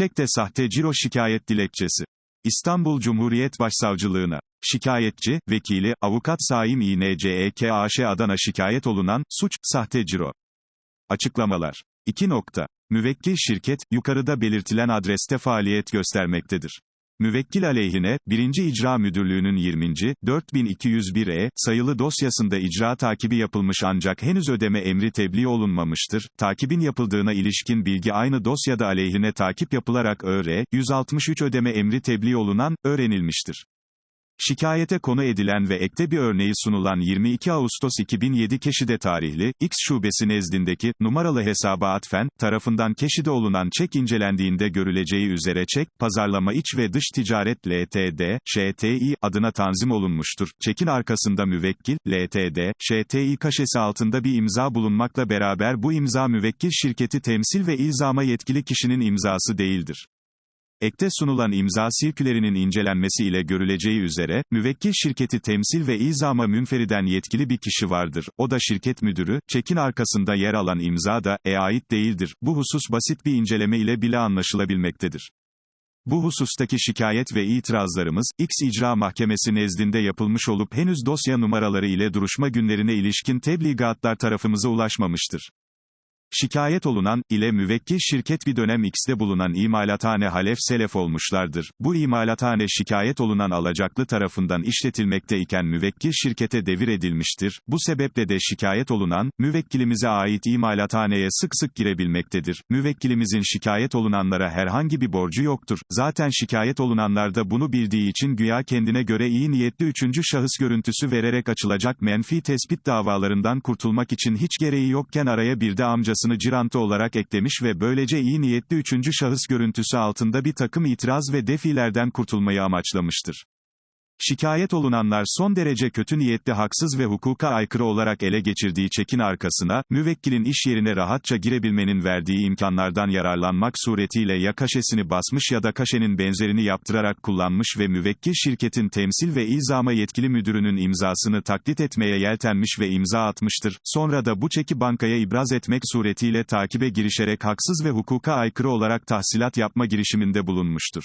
Çek'te sahte ciro şikayet dilekçesi. İstanbul Cumhuriyet Başsavcılığına. Şikayetçi, vekili, avukat Saim İNCEK AŞ Adana şikayet olunan, suç, sahte ciro. Açıklamalar. 2. Nokta. Müvekkil şirket, yukarıda belirtilen adreste faaliyet göstermektedir. Müvekkil aleyhine, 1. İcra Müdürlüğü'nün 20. 4201-E, sayılı dosyasında icra takibi yapılmış ancak henüz ödeme emri tebliğ olunmamıştır. Takibin yapıldığına ilişkin bilgi aynı dosyada aleyhine takip yapılarak ÖR, 163 ödeme emri tebliğ olunan, öğrenilmiştir. Şikayete konu edilen ve ekte bir örneği sunulan 22 Ağustos 2007 Keşide tarihli, X şubesi nezdindeki, numaralı hesaba atfen, tarafından keşide olunan çek incelendiğinde görüleceği üzere çek, pazarlama iç ve dış ticaret LTD, ŞTİ, adına tanzim olunmuştur. Çekin arkasında müvekkil, LTD, ŞTİ kaşesi altında bir imza bulunmakla beraber bu imza müvekkil şirketi temsil ve ilzama yetkili kişinin imzası değildir. Ekte sunulan imza sirkülerinin incelenmesi ile görüleceği üzere, müvekkil şirketi temsil ve ilzama münferiden yetkili bir kişi vardır. O da şirket müdürü, çekin arkasında yer alan imza da, e ait değildir. Bu husus basit bir inceleme ile bile anlaşılabilmektedir. Bu husustaki şikayet ve itirazlarımız, X İcra Mahkemesi nezdinde yapılmış olup henüz dosya numaraları ile duruşma günlerine ilişkin tebligatlar tarafımıza ulaşmamıştır. Şikayet olunan, ile müvekkil şirket bir dönem X'de bulunan imalathane halef selef olmuşlardır. Bu imalathane şikayet olunan alacaklı tarafından işletilmekte iken müvekkil şirkete devir edilmiştir. Bu sebeple de şikayet olunan, müvekkilimize ait imalathaneye sık sık girebilmektedir. Müvekkilimizin şikayet olunanlara herhangi bir borcu yoktur. Zaten şikayet olunanlar da bunu bildiği için güya kendine göre iyi niyetli üçüncü şahıs görüntüsü vererek açılacak menfi tespit davalarından kurtulmak için hiç gereği yokken araya bir de amcası iddiasını cirantı olarak eklemiş ve böylece iyi niyetli üçüncü şahıs görüntüsü altında bir takım itiraz ve defilerden kurtulmayı amaçlamıştır. Şikayet olunanlar son derece kötü niyetli haksız ve hukuka aykırı olarak ele geçirdiği çekin arkasına, müvekkilin iş yerine rahatça girebilmenin verdiği imkanlardan yararlanmak suretiyle ya kaşesini basmış ya da kaşenin benzerini yaptırarak kullanmış ve müvekkil şirketin temsil ve ilzama yetkili müdürünün imzasını taklit etmeye yeltenmiş ve imza atmıştır. Sonra da bu çeki bankaya ibraz etmek suretiyle takibe girişerek haksız ve hukuka aykırı olarak tahsilat yapma girişiminde bulunmuştur.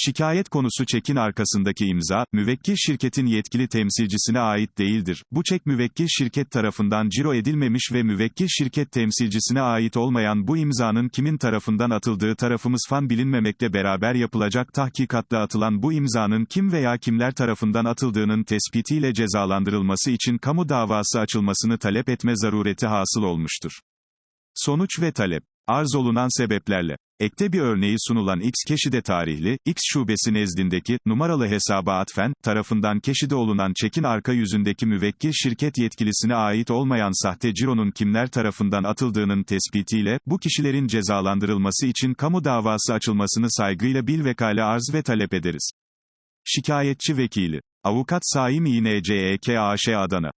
Şikayet konusu çekin arkasındaki imza, müvekkil şirketin yetkili temsilcisine ait değildir. Bu çek müvekkil şirket tarafından ciro edilmemiş ve müvekkil şirket temsilcisine ait olmayan bu imzanın kimin tarafından atıldığı tarafımız fan bilinmemekle beraber yapılacak tahkikatla atılan bu imzanın kim veya kimler tarafından atıldığının tespitiyle cezalandırılması için kamu davası açılmasını talep etme zarureti hasıl olmuştur. Sonuç ve talep Arz olunan sebeplerle. Ekte bir örneği sunulan X keşide tarihli, X şubesi nezdindeki, numaralı hesaba atfen, tarafından keşide olunan çekin arka yüzündeki müvekkil şirket yetkilisine ait olmayan sahte cironun kimler tarafından atıldığının tespitiyle, bu kişilerin cezalandırılması için kamu davası açılmasını saygıyla bilvekale arz ve talep ederiz. Şikayetçi Vekili. Avukat Saim İNCEK AŞ Adana